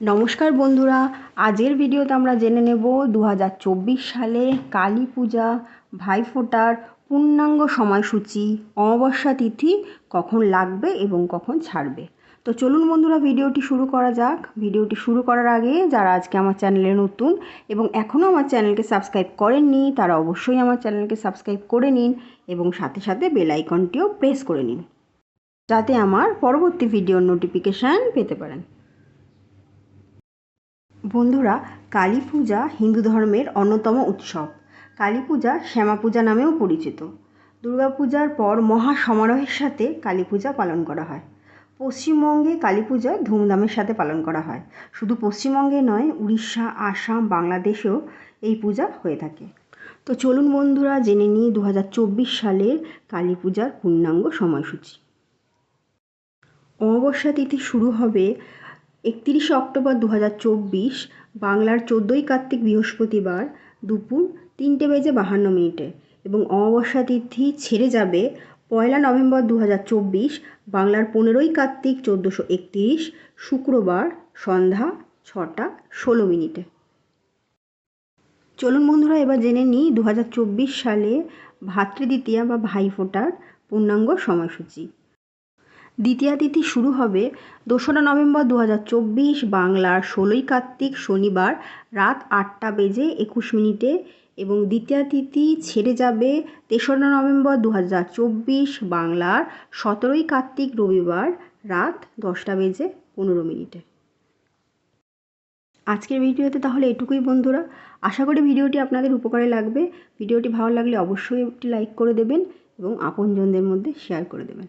নমস্কার বন্ধুরা আজের ভিডিওতে আমরা জেনে নেব দু হাজার চব্বিশ সালে কালী পূজা ভাইফোঁটার পূর্ণাঙ্গ সময়সূচি, অমাবস্যা তিথি কখন লাগবে এবং কখন ছাড়বে। তো চলুন বন্ধুরা, ভিডিওটি শুরু করা যাক। ভিডিওটি শুরু করার আগে যারা আজকে আমার চ্যানেলে নতুন এবং এখনও আমার চ্যানেলকে সাবস্ক্রাইব করেননি, তারা অবশ্যই আমার চ্যানেলকে সাবস্ক্রাইব করে নিন এবং সাথে সাথে বেল আইকনটিও প্রেস করে নিন, যাতে আমার পরবর্তী ভিডিওর নোটিফিকেশান পেতে পারেন। বন্ধুরা, কালী পূজা হিন্দু ধর্মের অন্যতম উৎসব। কালী পূজা শ্যামা পূজা নামেও পরিচিত। দুর্গাপূজার পর মহা সমারোহের সাথে কালী পূজা পালন করা হয়। পশ্চিমবঙ্গে কালী পূজা ধুমধামের সাথে পালন করা হয়। শুধু পশ্চিমবঙ্গে নয়, উড়িষ্যা, আসাম, বাংলাদেশেও এই পূজা হয়ে থাকে। তো চলুন বন্ধুরা, জেনে নিই দু হাজার চব্বিশ সালের কালী পূজার পূর্ণাঙ্গ সময়সূচি। অমাবস্যা তিথি শুরু হবে একতিরিশে অক্টোবর দু হাজার চব্বিশ, বাংলার চোদ্দোই কার্তিক বৃহস্পতিবার দুপুর তিনটে বেজে বাহান্ন মিনিটে এবং অমাবস্যা তিথি ছেড়ে যাবে পয়লা নভেম্বর দু হাজার চব্বিশ, বাংলার পনেরোই কার্তিক চোদ্দোশো একতিরিশ, শুক্রবার সন্ধ্যা ছটা ষোলো মিনিটে। চলুন বন্ধুরা, এবার জেনে নিই দু হাজার চব্বিশ সালে ভাতৃদ্বিতীয়া বা ভাইফোঁটার পূর্ণাঙ্গ সময়সূচি। দ্বিতীয়া তিথি শুরু হবে দোসরা নভেম্বর দু হাজার চব্বিশ বাংলার ষোলোই কার্তিক শনিবার রাত আটটা বেজে একুশ মিনিটে এবং দ্বিতীয়া তিথি ছেড়ে যাবে তেসরা নভেম্বর দু হাজার চব্বিশ বাংলার সতেরোই কার্তিক রবিবার রাত দশটা বেজে পনেরো মিনিটে। আজকের ভিডিওতে তাহলে এটুকুই বন্ধুরা। আশা করি ভিডিওটি আপনাদের উপকারে লাগবে। ভিডিওটি ভালো লাগলে অবশ্যই একটি লাইক করে দেবেন এবং আপনজনদের মধ্যে শেয়ার করে দেবেন।